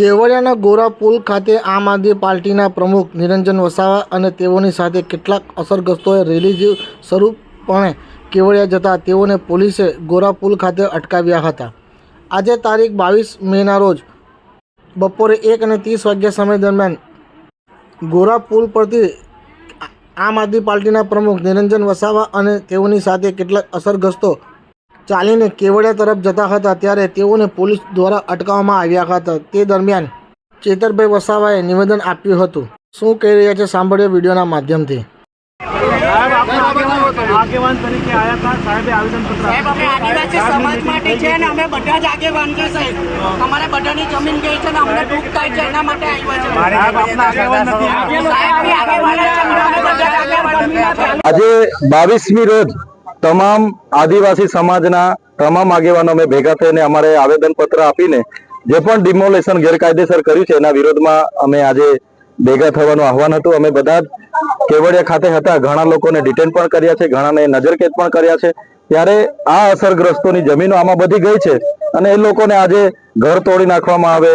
કેવડિયાના ગોરા પુલ ખાતે આમ આદમી પાર્ટીના પ્રમુખ નિરંજન વસાવા અને તેઓની સાથે કેટલાક અસરગ્રસ્તોએ રેલી સ્વરૂપપણે કેવડિયા જતા તેઓને પોલીસે ગોરા પુલ ખાતે અટકાવ્યા હતા. આજે તારીખ બાવીસ મેના રોજ બપોરે એક અને ત્રીસ વાગ્યા સમય દરમિયાન ગોરા પુલ પરથી આમ આદમી પાર્ટીના પ્રમુખ નિરંજન વસાવા અને તેઓની સાથે કેટલાક અસરગ્રસ્તો ચાલીને કેવડિયા તરફ જતા હતા ત્યારે તેઓને પોલીસ દ્વારા અટકાવવામાં આવ્યા હતા. તે દરમિયાન ચેતરભાઈ વસાવાએ નિવેદન આપ્યું હતું. શું કહી રહ્યા છે સાંભળ્યો વિડીયોના માધ્યમથી. આગેવાન આગેવાન તરીકે આવ્યા હતા. સાહેબે આવેદનપત્ર સાહેબ અમે આદિવાસી સમાજ માટે છે ને અમે બધા જ આગેવાન છે સાહેબ. અમારે બધાની જમીન ગઈ છે ને અમને દુઃખ થાય છે એના માટે આવ્યા છે. સાહેબ આપણા આગેવાન નથી. સાહેબ બી આગેવાન જ છે પણ અમે બધા જ આગેવાન. છીએ. આજે બાવીસમી રોજ તમામ આદિવાસી સમાજના તમામ આગેવાનો અમે ભેગા થઈને અમારે આવેદનપત્ર આપીને જે પણ ડિમોલેશન ગેરકાયદેસર કર્યું છે, એના વિરોધમાં અમે આજે ભેગા થવાનું આહવાન હતું. અમે બધા કેવડિયા ખાતે હતા. ઘણા લોકોને ડિટેન પણ કર્યા છે, ઘણાને નજરકેદ પણ કર્યા છે. ત્યારે આ અસરગ્રસ્તોની જમીનો આમાં બધી ગઈ છે અને એ લોકોને આજે ઘર તોડી નાખવામાં આવે,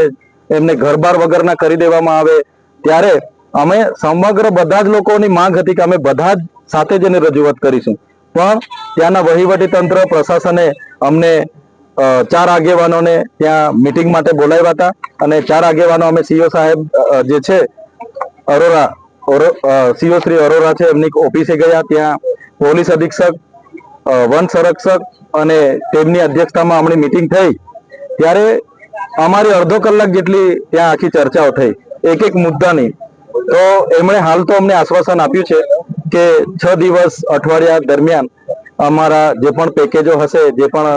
એમને ઘરબાર વગરના કરી દેવામાં આવે. ત્યારે અમે સમગ્ર બધા જ લોકોની માંગ હતી કે અમે બધા જ સાથે જ એને રજૂઆત કરીશું. પણ ત્યાંના વહીવટી તંત્ર, પ્રશાસને અમને ચાર આગેવાનોને ત્યાં મિટિંગ માટે બોલાવ્યા હતા અને ચાર આગેવાનો અમે સીઓ સાહેબ જે છે, અરોરા સીઓ શ્રી અરોરા છે, એમની ઓફિસે ગયા ત્યાં પોલીસ અધિક્ષક વન સંરક્ષક અને તેમની અધ્યક્ષતામાં હમણાં મિટિંગ થઈ. ત્યારે અમારી અડધો કલાક જેટલી ત્યાં આખી ચર્ચાઓ થઈ. એક એક મુદ્દાની. તો એમણે હાલ તો અમને આશ્વાસન આપ્યું છે કે છ દિવસ અઠવાડિયા દરમિયાન અમારા જે પણ પેકેજો હશે, જે પણ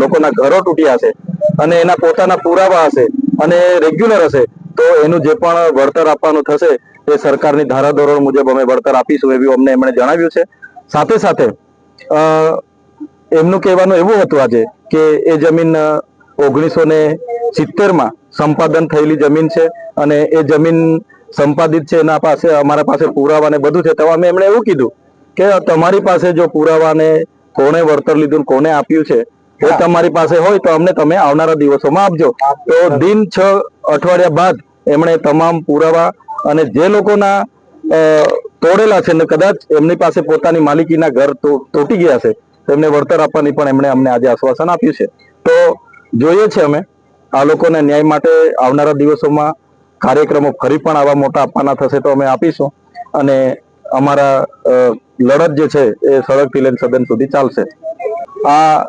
લોકોના ઘરો તૂટ્યા હશે અને એના પોતાના પુરાવા હશે અને રેગ્યુલર હશે, તો એનું જે પણ વળતર આપવાનું થશે એ સરકારની ધારાધોરણ મુજબ અમે વળતર આપીશું એવું અમને એમણે જણાવ્યું છે. સાથે સાથે એમનું કહેવાનું એવું હતું આજે કે એ જમીન ઓગણીસો ને સિત્તેરમાં સંપાદન થયેલી જમીન છે અને એ જમીન સંપાદિત છે એના પાસે અમારા પાસે પુરાવા ને બધું છે. તો અમે એમણે એવું કીધું કે તમારી પાસે જો પુરાવા કોને વળતર લીધું કોને આપ્યું છે એ તમારી પાસે હોય તો અમને તમે આવનારા દિવસોમાં આપજો. તો દિન છ અઠવાડિયા બાદ એમણે તમામ પુરાવા અને જે લોકોના તોડેલા છે ને કદાચ એમની પાસે પોતાની માલિકીના ઘર તો- તૂટી ગયા છે તેમને વળતર આપવાની પણ એમણે અમને આજે આશ્વાસન આપ્યું છે. તો જોઈએ છે અમે આ લોકોને ન્યાય માટે આવનારા દિવસોમાં કાર્યક્રમો ફરી પણ આવા મોટા આપવાના થશે તો અમે આપીશું. અને અમારા લડત જે છે એ સડકથી લઈને સદન સુધી ચાલશે. આ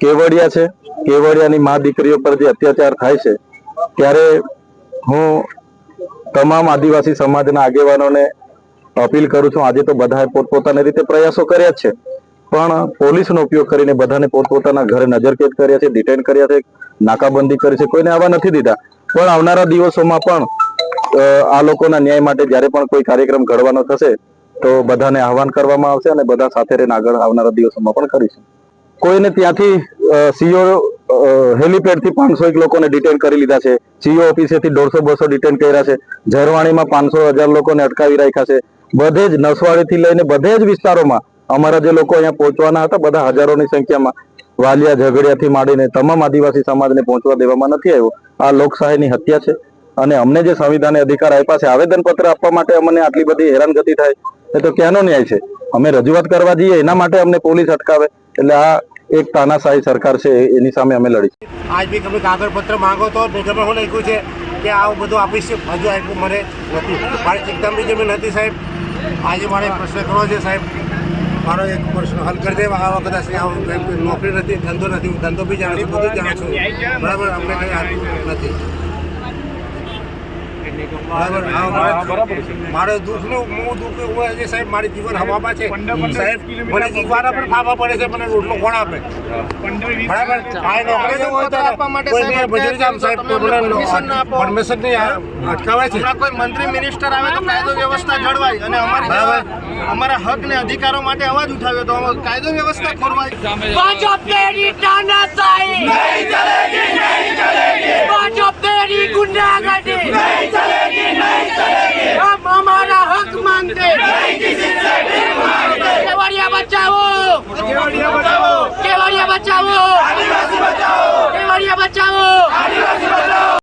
કેવડિયા છે, કેવડિયાની મા દીકરીઓ પર જે અત્યાચાર થાય છે, ત્યારે હું તમામ આદિવાસી સમાજના આગેવાનોને અપીલ કરું છું, આજે તો બધાએ પોતપોતાની રીતે પ્રયાસો કર્યા છે. પણ પોલીસનો ઉપયોગ કરીને બધાને પોતપોતાના ઘરે નજરકેદ કર્યા છે, ડિટેન કર્યા છે, નાકાબંધી કરી છે, કોઈને આવા નથી દીધા. પણ આવનારા દિવસોમાં પણ આ લોકોના ન્યાય માટે જ્યારે પણ કોઈ કાર્યક્રમ ઘડવાનો થશે, તો બધાને આહવાન કરવામાં આવશે અને બધા સાથે રહીને આગળ આવનારા દિવસોમાં પણ કરીશું. કોઈને ત્યાંથી સીઓ હેલીપેડથી પાંચસો એક લોકોને ડિટેન કરી લીધા છે, સીઓ ઓફિસેથી દોઢસો બસો ડિટેન કર્યા છે, ઝરવાણીમાં પાંચસો હજાર લોકોને અટકાવી રાખ્યા છે, બધે જ નસવાડીથી લઈને બધે જ વિસ્તારોમાં અમારા જે લોકો અહીંયા પહોંચવાના હતા, બધા હજારોની સંખ્યામાં વાલિયા ઝઘડિયાથી માંડીને તમામ આદિવાસી સમાજને પહોંચવા દેવામાં નથી આવ્યો. આ લોકશાહીની હત્યા છે. અને અમને જે સંવિધાને અધિકાર આપ્યા છે, આવેદનપત્ર આપવા માટે અમને આટલી બધી હેરાનગતિ થાય, એ તો ક્યાંનો ન્યાય છે? અમે રજૂઆત કરવા જઈએ, એના માટે અમને પોલીસ અટકાવે. એટલે આ એક તાનાશાહી સરકાર છે, એની સામે અમે લડી આજ બી તમે કાગળપત્ર માંગો તો મેં હું લખ્યું છે કે આવું બધું આપીશ, હજુ આપ્યું મને નથી. મારે જમીન હતી સાહેબ. આજે મારે પ્રશ્ન કરવો છે સાહેબ. મારો એક પ્રશ્ન હલ કરી દે આ વખત નોકરી નથી, ધંધો નથી, હું ધંધો બી જાણું છું, બધું જાણું છું. બરાબર, અમને કંઈ આપ્યું નથી. મારે મારે દુઃખનું હું દુઃખ હોય છે સાહેબ મારી જીવન હવામાં છે. સાહેબ મને જીવવાના પણ ફાફા પડે છે મને રોટલો કોણ આપે? બરાબર? આ નોકરી જવું હોય તો કોઈ બી મજૂરી જામ સાહેબ પરમિશન નહીં અટકાવે છે. કોઈ મંત્રી મિનિસ્ટર આવે તો કાયદો વ્યવસ્થા જળવાય અને અમારી બરાબર. અમારા હક ને અધિકારો માટે અવાજ ઉઠાવ્યો તો અમારો કાયદો વ્યવસ્થા ખોરવાય. ભાજપ બચાવો. આદિવાસી બચાવો. કેવડિયા બચાવો. આદિવાસી બચાવો